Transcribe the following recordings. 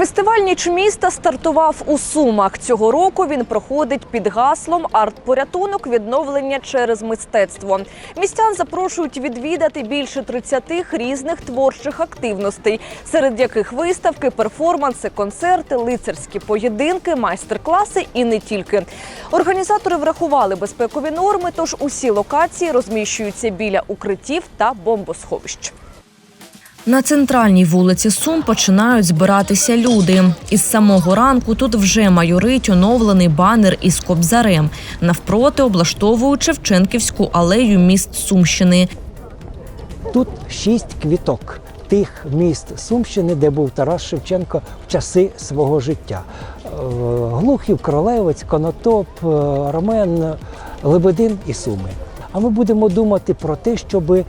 Фестиваль «Ніч міста стартував у Сумах. Цього року він проходить під гаслом «Арт-порятунок. Відновлення через мистецтво». Містян запрошують відвідати більше 30 різних творчих активностей, серед яких виставки, перформанси, концерти, лицарські поєдинки, майстер-класи і не тільки. Організатори врахували безпекові норми, тож усі локації розміщуються біля укриттів та бомбосховищ. На центральній вулиці Сум починають збиратися люди. Із самого ранку тут вже майорить оновлений банер із кобзарем. Навпроти облаштовують Шевченківську алею міст Сумщини. Тут шість квіток тих міст Сумщини, де був Тарас Шевченко в часи свого життя. Е, Глухів, Кролевець, Конотоп, е, Ромен, Лебедин і Суми. А ми будемо думати про те, щоб е,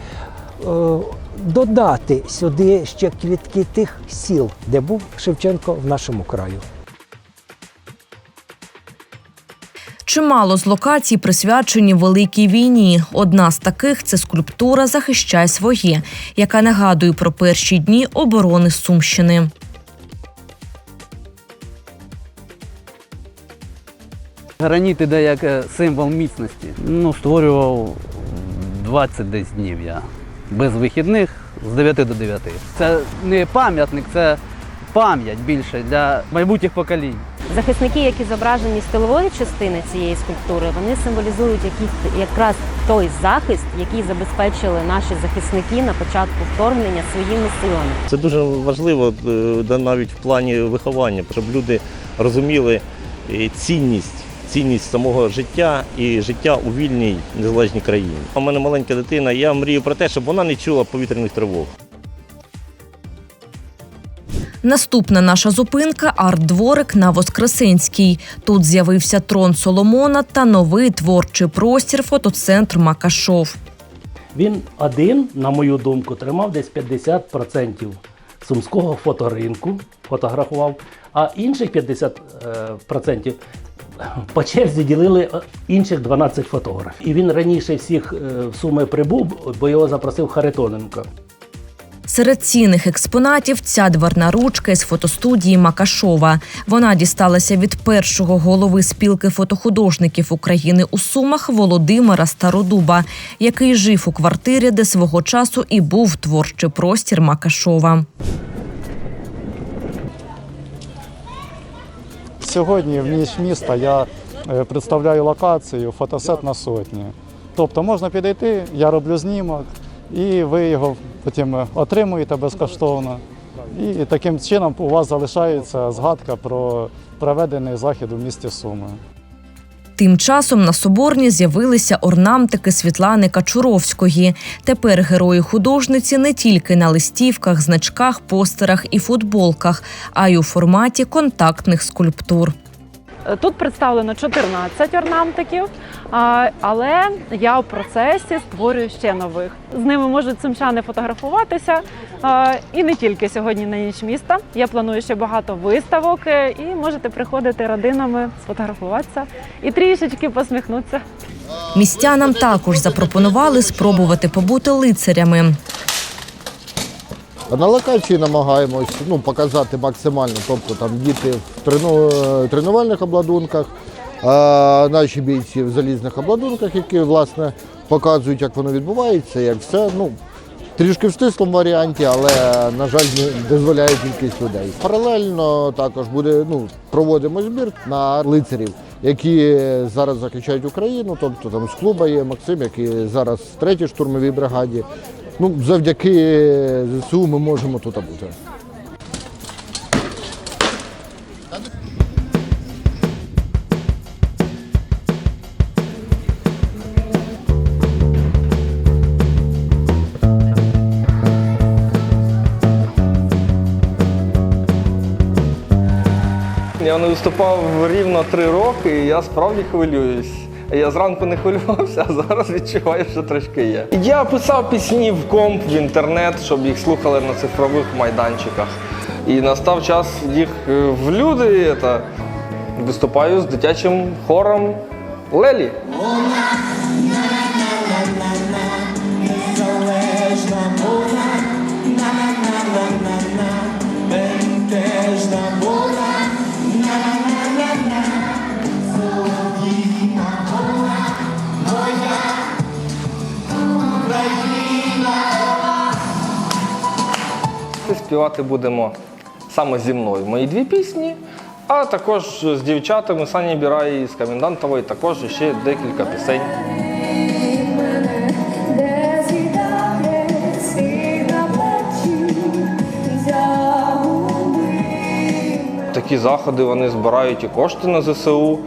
додати сюди ще квітки тих сіл, де був Шевченко в нашому краю. Чимало з локацій присвячені великій війні. Одна з таких це скульптура Захищай своє, яка нагадує про перші дні оборони Сумщини. Граніт іде як е, символ міцності. Ну, створював 20 десь днів я. Без вихідних з 9 до 9. Це не пам'ятник, це пам'ять більше для майбутніх поколінь. Захисники, які зображені з тилової частини цієї скульптури, вони символізують якийсь, якраз той захист, який забезпечили наші захисники на початку вторгнення своїми силами. Це дуже важливо е, навіть в плані виховання, щоб люди розуміли е, цінність, цінність самого життя і життя у вільній незалежній країні. У мене маленька дитина, я мрію про те, щоб вона не чула повітряних тривог. Наступна наша зупинка арт-дворик на Воскресенській. Тут з'явився трон Соломона та новий творчий простір фотоцентр Макашов. Він один, на мою думку, тримав десь 50% сумського фоторинку, фотографував, а інших 50% по черзі ділили інших 12 фотографів. І він раніше всіх е, в Суми прибув, бо його запросив Харитоненко. Серед цінних експонатів ця дверна ручка із фотостудії Макашова. Вона дісталася від першого голови спілки фотохудожників України у Сумах Володимира Стародуба, який жив у квартирі, де свого часу і був творчий простір Макашова. Сьогодні в ніч міста я е, представляю локацію фотосет на сотні. Тобто можна підійти, я роблю знімок, і ви його потім отримуєте безкоштовно. І таким чином у вас залишається згадка про проведений захід у місті Суми. Тим часом на Соборні з'явилися орнамтики Світлани Качуровської. Тепер герої художниці не тільки на листівках, значках, постерах і футболках, а й у форматі контактних скульптур. Тут представлено 14 орнамтиків, але я в процесі створюю ще нових. З ними можуть сумчани фотографуватися. І не тільки сьогодні на ніч міста. Я планую ще багато виставок, е, і можете приходити родинами, сфотографуватися і трішечки посміхнутися. Містянам також запропонували спробувати побути лицарями. На локації намагаємось ну, показати максимально, тобто там діти в трену- тренувальних обладунках, а наші бійці в залізних обладунках, які власне показують, як воно відбувається, як все. Ну, трішки в стислому варіанті, але, на жаль, не дозволяє кількість людей. Паралельно також буде, ну, проводимо збір на лицарів, які зараз захищають Україну. Тобто там з клуба є Максим, який зараз в третій штурмовій бригаді. Ну, завдяки ЗСУ ми можемо тут бути. Я не виступав рівно три роки, і я справді хвилююсь. Я зранку не хвилювався, а зараз відчуваю, що трошки є. Я писав пісні в комп, в інтернет, щоб їх слухали на цифрових майданчиках. І настав час їх е, в люди. виступаю з дитячим хором Лелі. Співати будемо саме зі мною мої дві пісні, а також з дівчатами Сані Бірай з Комендантової також ще декілька пісень. Такі заходи вони збирають і кошти на ЗСУ,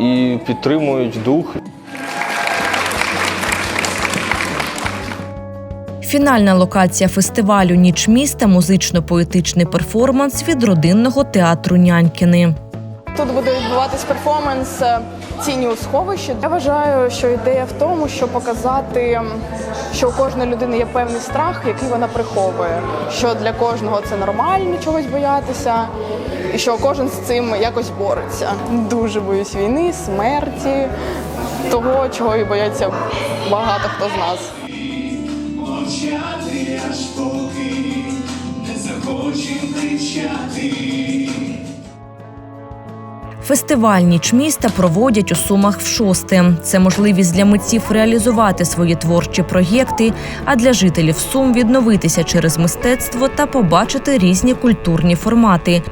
і підтримують дух. Фінальна локація фестивалю Ніч міста музично-поетичний перформанс від родинного театру Нянькіни. Тут буде відбуватись перформанс е, тіні у сховищі. Я вважаю, що ідея в тому, щоб показати, що у кожної людини є певний страх, який вона приховує. Що для кожного це нормально чогось боятися, і що кожен з цим якось бореться. Дуже боюсь війни, смерті, того, чого і бояться багато хто з нас. Фестиваль Ніч міста проводять у Сумах в шосте. Це можливість для митців реалізувати свої творчі проєкти, а для жителів Сум відновитися через мистецтво та побачити різні культурні формати.